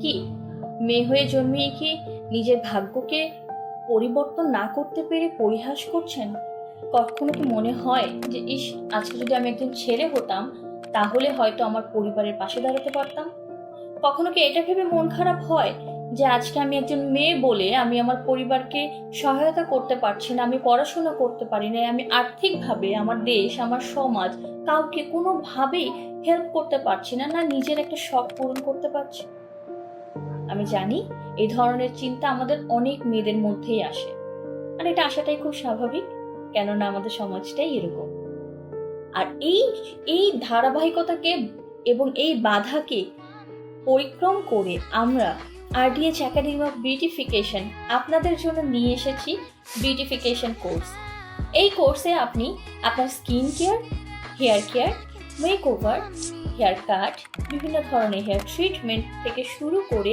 কি? মেয়ে হয়ে জন্মিয়ে কি নিজের ভাগ্যকে পরিবর্তন না করতে পেরে পরিহাস করছেন? কখনো কি মনে হয় যে, ইস, আজকে যদি আমি একজন ছেলে হতাম, তাহলে হয়তো আমার পরিবারের পাশে দাঁড়াতে পারতাম? কখনো কি এটা ভেবে মন খারাপ হয় যে, আজকে আমি একজন মেয়ে বলে আমি আমার পরিবারকে সহায়তা করতে পারছি না, আমি পড়াশোনা করতে পারি না, আমি আর্থিকভাবে আমার দেশ, আমার সমাজ কাউকে কোনোভাবেই হেল্প করতে পারছি না না নিজের একটা শখ পূরণ করতে পারছি? আমি জানি এই ধরনের চিন্তা আমাদের অনেক মেয়েদের মধ্যেই আসে। আর এটা আসাটাই খুব স্বাভাবিক, কেননা আমাদের সমাজটাই এরকম। আর এই এই ধারাবাহিকতাকে এবং এই বাধাকে পরিক্রম করে আমরা আরডিএচ একাডেমি অফ বিউটিফিকেশন আপনাদের জন্য নিয়ে এসেছি বিউটিফিকেশন কোর্স এই কোর্সে আপনি আপনার skin care hair care makeover haircut বিভিন্ন ধরনের হেয়ার ট্রিটমেন্ট থেকে শুরু করে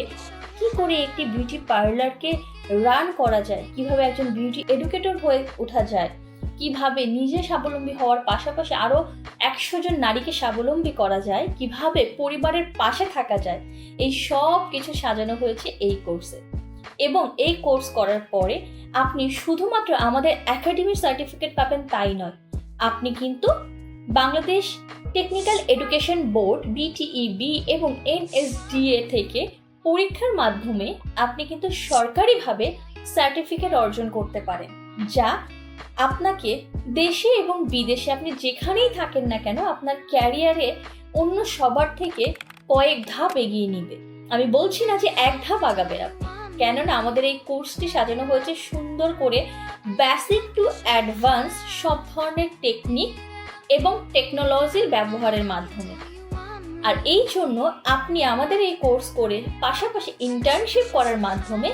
কি করে একটি বিউটি পার্লারকে রান করা যায়, কীভাবে একজন বিউটি এডুকেটর হয়ে ওঠা যায়, কীভাবে নিজে স্বাবলম্বী হওয়ার পাশাপাশি আরও একশো জন নারীকে স্বাবলম্বী করা যায়, কীভাবে পরিবারের পাশে থাকা যায়, এই সব কিছু সাজানো হয়েছে এই কোর্সে এবং এই কোর্স করার পরে আপনি শুধুমাত্র আমাদের একাডেমির সার্টিফিকেট পাবেন তাই নয়, আপনি কিন্তু Bangladesh technical education board BTEB এবং এনএসডিএ থেকে পরীক্ষার মাধ্যমে আপনি কিন্তু সরকারিভাবে সার্টিফিকেট অর্জন করতে পারেন, যা আপনাকে দেশে এবং বিদেশে, আপনি যেখানেই থাকেন না কেন, আপনার ক্যারিয়ারে অন্য সবার থেকে কয়েক ধাপ এগিয়ে নিবে। আমি বলছি না যে এক ধাপ আগাবেন আপনি কেননা আমাদের এই কোর্সটি সাজানো হয়েছে সুন্দর করে বেসিক টু অ্যাডভান্স সব ধরনের টেকনিক এবং টেকনোলজির ব্যবহারের মাধ্যমে। আর এই জন্য আপনি আমাদের এই কোর্স করে পাশাপাশি ইন্টার্নশিপ করার মাধ্যমে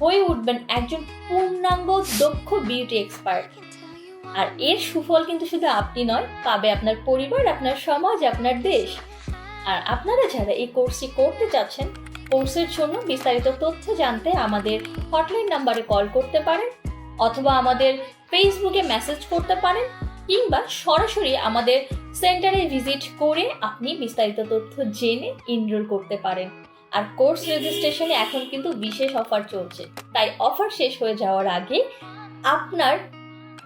হয়ে উঠবেন একজন পূর্ণাঙ্গ দক্ষ বিউটি এক্সপার্ট আর এর সুফল কিন্তু শুধু আপনি নয়, পাবে আপনার পরিবার, আপনার সমাজ, আপনার দেশ। আর আপনারা যারা এই কোর্সটি করতে চাচ্ছেন কোর্সের জন্য বিস্তারিত তথ্য জানতে আমাদের হটলাইন নাম্বারে কল করতে পারেন, অথবা আমাদের ফেসবুকে মেসেজ করতে পারেন। কিংবা সরাসরি আমাদের সেন্টারে ভিজিট করে আপনি বিস্তারিত তথ্য জেনে এনরোল করতে পারেন। আর কোর্স রেজিস্ট্রেশনে এখন কিন্তু বিশেষ অফার চলছে। তাই অফার শেষ হয়ে যাওয়ার আগে আপনার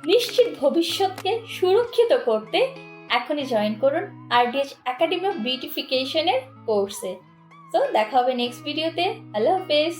নিশ্চিত ভবিষ্যৎকে সুরক্ষিত করতে এখনই জয়েন করুন আরডিএচ একাডেমি অফ বিউটিফিকেশনের কোর্সে তো দেখা হবে নেক্সট ভিডিওতে আল্লাহ হাফেজ